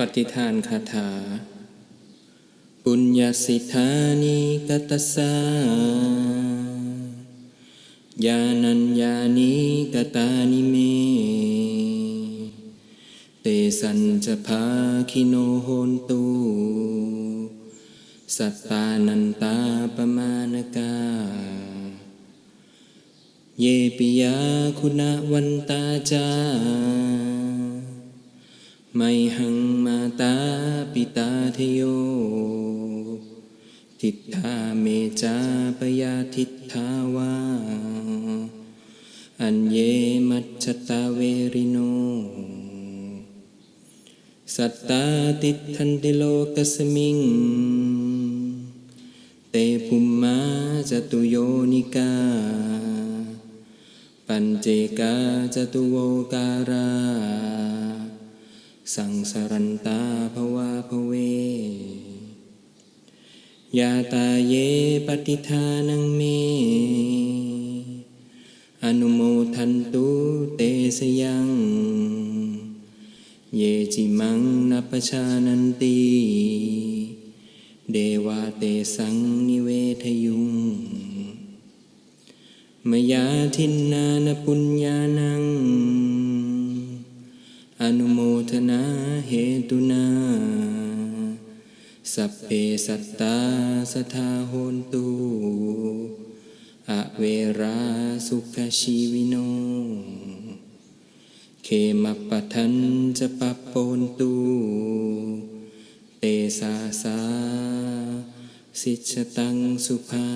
ปฏิทานคาถา ปุญญสิทธานิกตสายานัญญานิกตานิเม เตสัญจะภาคิโนโหนตุสัตตานันตาปมาณกา เยปิยาคุณวันตาจา ไมหังมาตาปิตาเทโย ทิฏฐาเมจาปยาทิฏฐาวา อันเยมัจจตาเวริโน สัตตาติทันติโลกสมิง เตภุมมาจตุโยนิกา ปัญเจกาจตุโวการา สังสารันตาภวาภเวยาตาเยปฏิทานังเม อนุโมทันตุเตสยัง เยจิมังนัปชานันตี เดวาเตสังนิเวทยุง มยาทินนานปุญญานัง อนุโม ทนาเหตุนา สัพเพสัตตาสทาโหนตุอเวราสุขชีวิโน เขมปะทันจะปะปนตูเตสาสา สิชตังสุภา